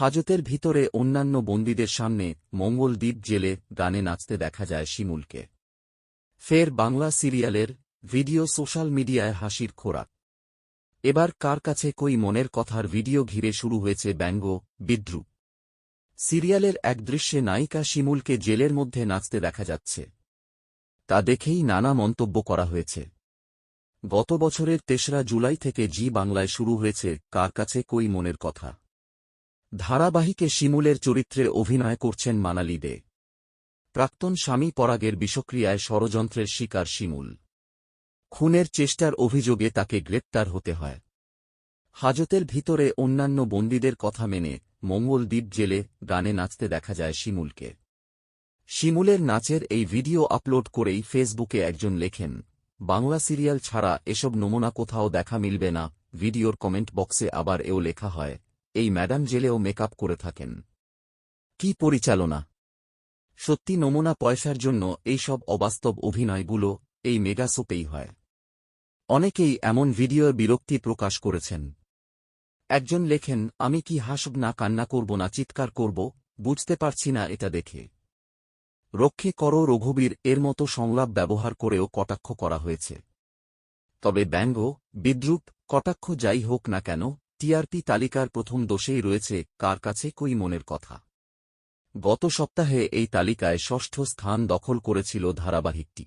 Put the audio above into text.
হাজতের ভিতরে অন্যান্য বন্দীদের সামনে মঙ্গলদ্বীপ জেলে গানে নাচতে দেখা যায় শিমুলকে। ফের বাংলা সিরিয়ালের ভিডিও সোশ্যাল মিডিয়ায় হাসির খোরাক। এবার কার কাছে কই মনের কথার ভিডিও ঘিরে শুরু হয়েছে ব্যঙ্গ, বিদ্রুপ। সিরিয়ালের এক দৃশ্যে নায়িকা শিমুলকে জেলের মধ্যে নাচতে দেখা যাচ্ছে। তা দেখেই নানা মন্তব্য করা হয়েছে। গত বছরের তেসরা জুলাই থেকে জি বাংলায় শুরু হয়েছে কার কাছে কই মনের কথা। ধারাবাহিকে শিমুলের চরিত্রে অভিনয় করছেন মানালি দে। প্রাক্তন স্বামী পরাগের বিষক্রিয়ায় ষড়যন্ত্রের শিকার শিমুল। খুনের চেষ্টার অভিযোগে তাকে গ্রেপ্তার হতে হয়। হাজতের ভিতরে অন্যান্য বন্দীদের কথা মেনে মঙ্গলদ্বীপ জেলে গানে নাচতে দেখা যায় শিমুলকে। শিমুলের নাচের এই ভিডিও আপলোড করেই ফেসবুকে একজন লেখেন, বাংলা সিরিয়াল ছাড়া এসব নমুনা কোথাও দেখা মিলবে না, ভিডিওর কমেন্ট বক্সে আবার এও লেখা হয় এই ম্যাডাম জেলেও মেকআপ করে থাকেন। কি পরিচালনা? সত্যি নমুনা পয়সার জন্য এইসব অবাস্তব অভিনয়গুলো এই মেগাসোপেই হয়। অনেকেই এমন ভিডিওর বিরক্তি প্রকাশ করেছেন। একজন লেখেন, আমি কি হাসব না, কান্না করব না, চিৎকার করব? বুঝতে পারছি না এটা দেখে। রক্ষে করো রঘুবীর, এর মতো সংলাপ ব্যবহার করেও কটাক্ষ করা হয়েছে। তবে ব্যঙ্গ, বিদ্রুপ, কটাক্ষ যাই হোক না কেন টিআরপি তালিকার প্রথম দোষেই রয়েছে কার কাছে কই মনের কথা। গত সপ্তাহে এই তালিকায় ষষ্ঠ স্থান দখল করেছিল ধারাবাহিকটি।